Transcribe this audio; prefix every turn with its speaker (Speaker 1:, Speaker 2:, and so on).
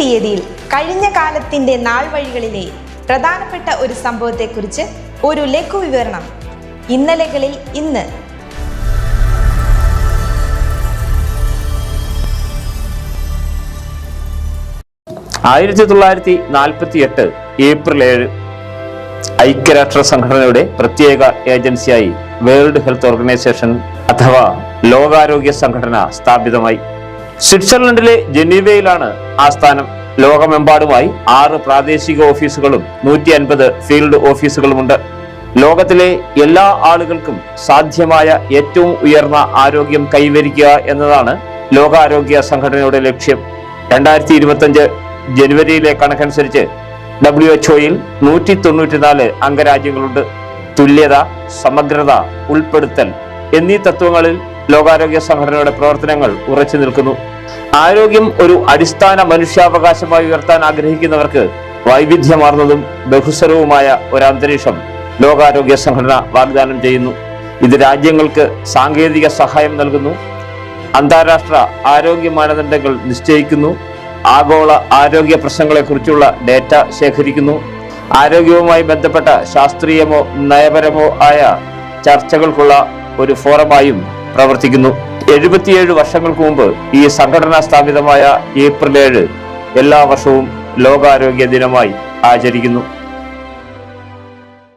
Speaker 1: തീയതിയിൽ കഴിഞ്ഞ കാലത്തിന്റെ നാൾ വഴികളിലെ പ്രധാനപ്പെട്ട ഒരു സംഭവത്തെക്കുറിച്ച് ഒരു ലഘു വിവരണം ഇന്നലകളിൽ ഇന്ന്.
Speaker 2: ആയിരത്തി തൊള്ളായിരത്തി നാൽപ്പത്തി എട്ട് ഏപ്രിൽ ഏഴ് ഐക്യരാഷ്ട്ര സംഘടനയുടെ പ്രത്യേക ഏജൻസിയായി വേൾഡ് ഹെൽത്ത് ഓർഗനൈസേഷൻ അഥവാ ലോകാരോഗ്യ സംഘടന സ്ഥാപിതമായി. സ്വിറ്റ്സർലൻഡിലെ ജനീവയിലാണ് ആസ്ഥാനം ലോകമെമ്പാടുമായി ആറ് പ്രാദേശിക ഓഫീസുകളും നൂറ്റി അൻപത് ഫീൽഡ് ഓഫീസുകളുമുണ്ട്. ലോകത്തിലെ എല്ലാ ആളുകൾക്കും സാധ്യമായ ഏറ്റവും ഉയർന്ന ആരോഗ്യം കൈവരിക്കുക എന്നതാണ് ലോകാരോഗ്യ സംഘടനയുടെ ലക്ഷ്യം. രണ്ടായിരത്തി ഇരുപത്തഞ്ച് ജനുവരിയിലെ കണക്കനുസരിച്ച് ഡബ്ല്യു എച്ച്ഒയിൽ നൂറ്റി തൊണ്ണൂറ്റിനാല് അംഗരാജ്യങ്ങളുണ്ട്. തുല്യത സമഗ്രത ഉൾപ്പെടുത്തൽ എന്നീ തത്വങ്ങളിൽ ലോകാരോഗ്യ സംഘടനയുടെ പ്രവർത്തനങ്ങൾ ഉറച്ചു നിൽക്കുന്നു. ആരോഗ്യം ഒരു അടിസ്ഥാന മനുഷ്യാവകാശമായി ഉയർത്താൻ ആഗ്രഹിക്കുന്നവർക്ക് വൈവിധ്യമാർന്നതും ബഹുസ്വരവുമായ ഒരു അന്തരീക്ഷം ലോകാരോഗ്യ സംഘടന വാഗ്ദാനം ചെയ്യുന്നു. ഇത് രാജ്യങ്ങൾക്ക് സാങ്കേതിക സഹായം നൽകുന്നു. അന്താരാഷ്ട്ര ആരോഗ്യ മാനദണ്ഡങ്ങൾ നിശ്ചയിക്കുന്നു. ആഗോള ആരോഗ്യ പ്രശ്നങ്ങളെക്കുറിച്ചുള്ള ഡേറ്റ ശേഖരിക്കുന്നു. ആരോഗ്യവുമായി ബന്ധപ്പെട്ട ശാസ്ത്രീയമോ നയപരമോ ആയ ചർച്ചകൾക്കുള്ള ഒരു ഫോറമായും പ്രവർത്തിക്കുന്നു. എഴുപത്തിയേഴ് വർഷങ്ങൾക്ക് മുമ്പ് ഈ സംഘടന സ്ഥാപിതമായ ഏപ്രിൽ ഏഴ് എല്ലാ വർഷവും ലോകാരോഗ്യ ദിനമായി ആചരിക്കുന്നു.